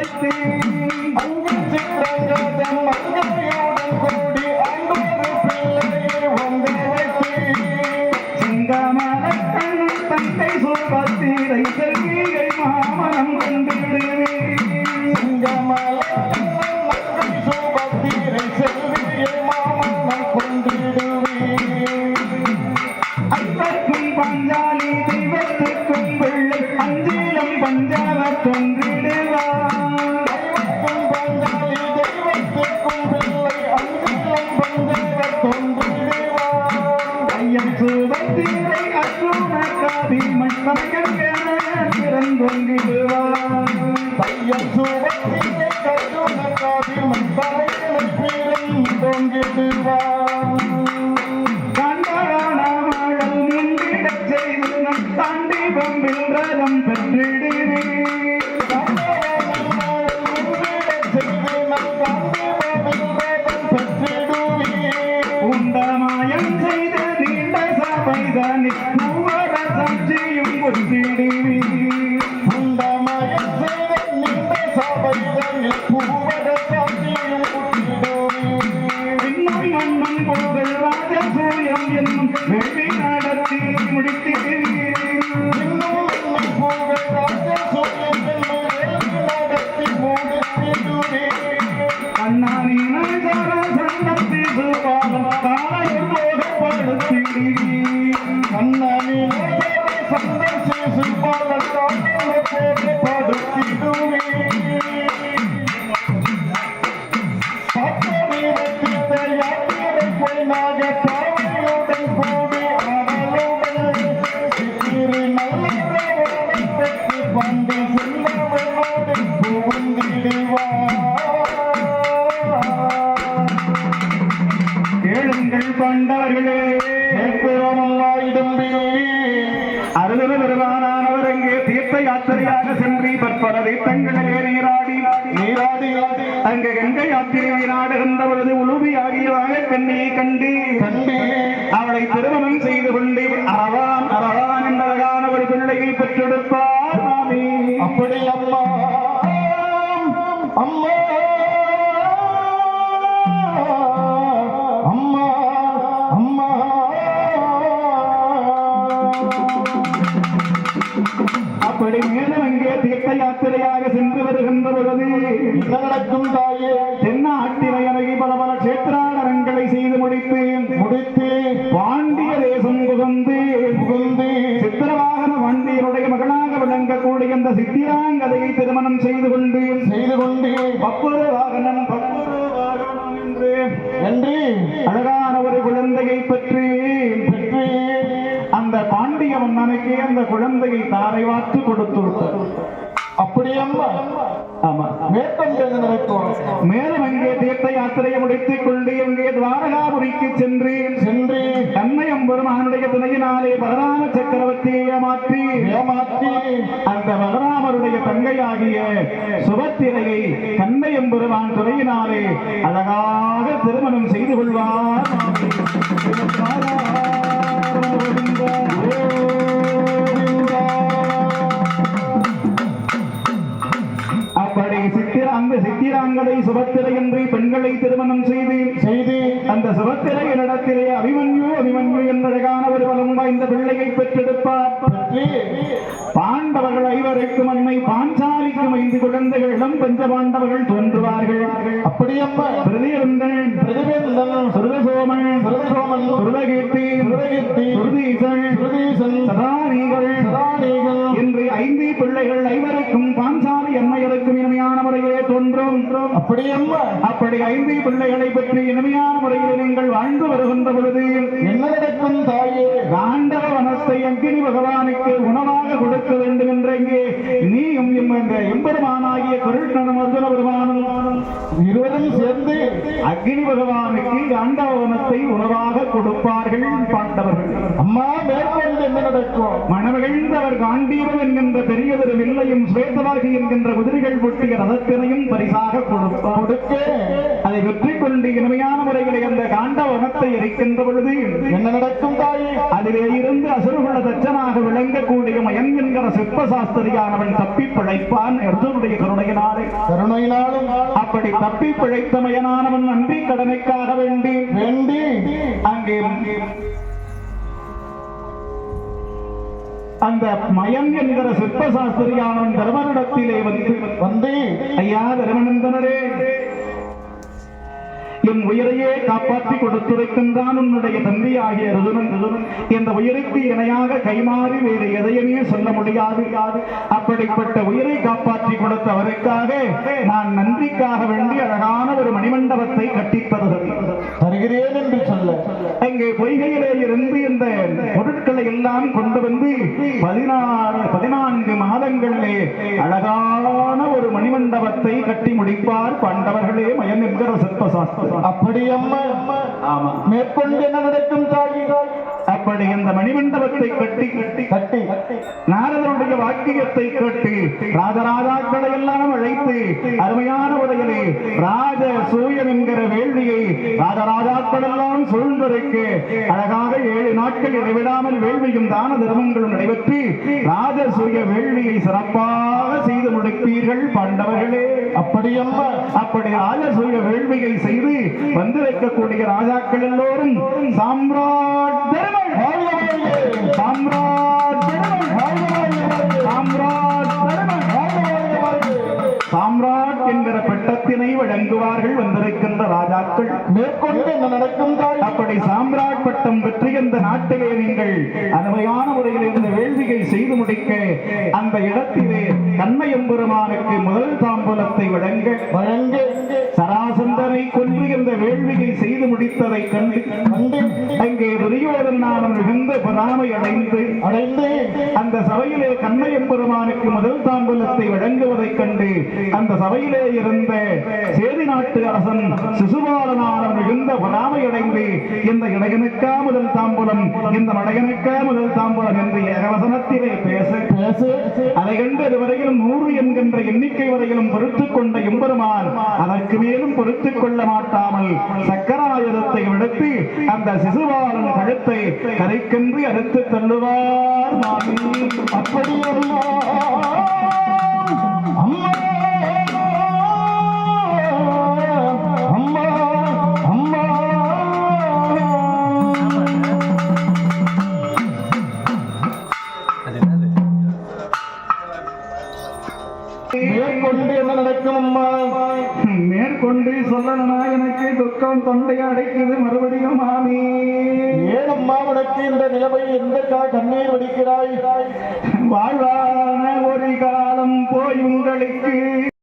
வைத்து mais uma vez. இன்னும் கேளுங்கள் கொண்டவர்களே அருளு பெருமானானவர் அங்கே தீர்த்த யாத்திரையாக சென்று பற்பல தீர்த்தங்களிலே நீராடி நீராடி அங்கு கங்கை யாத்திரை நாடுகின்ற பொழுது உழுவி ஆகியவாக கண்ணியை கண்டு கண்டு அவளை திருமணம் செய்து கொண்டு அரவான் சென்று வருகின்ற நடக்கும் தாயே தென்னாட்டினை அணுகி பல பல கஷேத்திராடரங்களை செய்து முடித்து முடித்து பாண்டிய தேசம் புகுந்து புகுந்து சித்திரவாகன வண்டியனுடைய மகனாக விளங்கக்கூடிய அந்த சித்திராங்கதையை திருமணம் செய்து கொண்டு செய்து கொண்டு பப்புரு வாகனம் பப்புரு வாகனம் என்று என்று அழகான ஒரு குழந்தையை பற்றி பெற்று அந்த பாண்டிய மன்னனுக்கு அந்த குழந்தையை தாரை வாத்து கொடுத்து விட்டார் மேலும் அங்கே தீர்த்த யாத்திரையை முடித்துக் கொண்டு அங்கே துவாரகாபுரிக்கு சென்று சென்று கண்ணையம் பெருமானுடைய துணையினாலே பலராம சக்கரவர்த்தியை ஏமாற்றி ஏமாற்றி அந்த பலராமருடைய தங்கையாகிய சுபத்திரையை கண்ணையம் பெருமான் துணையினாலே அழகாக திருமணம் செய்து கொள்வார். அந்த சித்திராங்கதை சுபத்திரை என்று பெண்களை திருமணம் செய்து செய்து அந்த சுபத்திரை இடத்திலே அபிமன்யு அபிமன்யு என்ற அழகான ஒரு பலம் வாய்ந்த பிள்ளையை பெற்றெடுப்பார். பெற்று பாண்டவர்கள் ஐவருக்கும் அன்னை பாஞ்சாலிக்கும் ஐந்து குழந்தைகள் இளம் பஞ்ச பாண்டவர்கள் தோன்றுவார்கள். அப்படி அம்மா பிரதியருந்தன். பிரதிபேந்தன் சுருதசோமன் சுரதசோமன் சுருதகீர்த்தி சுரதகீர்த்தி சுருதீசன். சுரதீசன். சதானீகள் சதானீகள் என்று ஐந்து பிள்ளைகள் ஐவருக்கும் பாஞ்சாலி அன்னையருக்கும் இனிமையான முறையிலே தோன்றும். அப்படி அப்படி ஐந்து பிள்ளைகளை பற்றி இனிமையான முறையில் நீங்கள் வாழ்ந்து வருகின்ற பொழுது என்ன நடக்கும் தாயே? காண்டவ வனத்தை அங்கினி பகவானுக்கு உணவாக கொடுக்க வேண்டும் என்ற இங்கே நீயும் எம் என்ற எம்பெருமானாகிய கருஷ்ணனும் அர்ஜுன பெருமானும் இருவரும் சேர்ந்து அக்னி பகவானுக்கு காண்டவ வனத்தை உணவாக கொடுப்பார்கள் பாண்டவர்கள். அம்மா மேற்கொண்டு என்ன நடக்கும்? மணமகிழ்ந்தவர் காண்டீரம் என்கின்ற பெரியதொரு வில்லையும் சுவேதவாகி என்கின்ற குதிரைகள் பொட்டிய ரதத்தினையும் பரிசாக கொடுக்க அதை வெற்றி மேற்கொண்டு இனிமையான முறைகளை அந்த காண்டவனத்தை இருக்கின்ற பொழுது என்ன நடக்கும் தாயே? அதிலே இருந்து அசுரகுல தச்சனாக விளங்கக்கூடிய மயன் என்கிற சிற்ப சாஸ்திரியானவன் தப்பி பிழைப்பான் அர்ஜுனுடைய கருணையினாலே. கருணையினாலும் அப்படி தப்பி பிழைத்த மயனானவன் நன்றி கடமைக்காக வேண்டி வேண்டி அங்கே அந்த மயன் என்கிற சிற்ப சாஸ்திரியானவன் தர்மனிடத்திலே வந்து வந்து ஐயா தர்மநந்தனரே. என் உயிரையே காப்பாற்றி கொடுத்திருக்கின்றான் உன்னுடைய தம்பியாகிய ருதுனன் ருதுனன் இந்த உயிருக்கு இணையாக கைமாறி வேறு எதையுமே சொல்ல முடியாது. அப்படிப்பட்ட உயிரை காப்பாற்றி கொடுத்தவருக்காக நான் நன்றிக்காக வேண்டி அழகான ஒரு மணிமண்டபத்தை கட்டி தருகிறேன் என்று சொல்ல. அங்கே பொய்கையிலே இருந்து இந்த பொருட்களை எல்லாம் கொண்டு வந்து பதினாறு பதினான்கு மாதங்களிலே அழகான ஒரு மணிமண்டபத்தை கட்டி முடிப்பார் பாண்டவர்களே மயன் என்கிற சிற்பசாஸ்திரம் அப்படி அம்மா மேற்கொண்டு என்ன நடக்கும் தாயே? அப்படி இந்த மணிமண்டபத்தை கட்டி கட்டி. கட்டி. நாரதனுடைய வாக்கியத்தை கேட்டு ராஜராஜாக்களை எல்லாம் அழைத்து அருமையான உரையிலே ராஜ சூயம் என்கிற வேள்வியை ராஜராஜாக்கள் எல்லாம் சூழ்ந்திருக்க அழகாக ஏழு நாட்கள் இடைவிடாமல் வேள்வியும் தான தர்மங்களும் நடைபெற்று ராஜசூய வேள்வியை சிறப்பாக செய்து முடிப்பீர்கள் பாண்டவர்களே. அப்படி அப்படி ராஜசூய வேள்வியை செய்து வந்திருக்கக்கூடிய ராஜாக்கள் எல்லோரும் சாம்ராட் தருமன் சாம்ராட் சாம்ராட் சாம்ராட் என்கிற பட்டத்தினை வழங்குவார்கள் வந்திருக்கின்ற ராஜாக்கள். மேற்கொண்டு என்ன நடக்கும் அப்படி சாம்ராட் பட்டம் பெற்று இந்த நாட்டிலே நீங்கள் அருமையான முறையில் இந்த வேள்வியை செய்து முடிக்க அந்த இடத்திலே கண்ணையம்பெருமானுக்கு முதல் தாம்பூலத்தை வழங்க வழங்க. சராசந்தனை கொன்று இந்த வேள்வியை செய்து முடித்ததை கண்டு பொறாமை அடைந்து அடைந்து அந்த சபையிலே கண்ணையம்பெருமானுக்கு முதல் தாம்பூலத்தை வழங்குவதைக் கண்டு அந்த சபையிலே இருந்த சேதி நாட்டு அரசன் சிசுபாலனானம் மிகுந்த பொறாமை அடைந்து இந்த இடையனுக்கா முதல் தாம்பூலம்? இந்த மடையனுக்கா முதல் தாம்பூலம்? என்று ஏகவசனத்திலே பேச. பேசு. அதை கண்டு அதுவரையிலும் நூறு என்கின்ற எண்ணிக்கை வரையிலும் பொறுத்துக் கொண்ட எம்பெருமான் அதற்கு மேலும் பொறுத்துக் கொள்ள மாட்டாமல் சக்கராயுதத்தை விடுத்து அந்த சிசுபாலன் கழுத்தை கரைக்கென்று அறுத்து தள்ளுவார் மாமி. அப்படி அம்மா மேற்கொண்டு என்ன நடக்கும் அம்மா? மேற்கொண்டு சொல்லணும்? துக்கம் தொண்டை அடைக்குது மறுபடியும் மாமி. ஏனம்மா உனக்கு இந்த நிலைமை எந்த கண்ணீர் வடிக்கிறாய்? வாழ்வான ஒரு காலம் போய் உங்களுக்கு.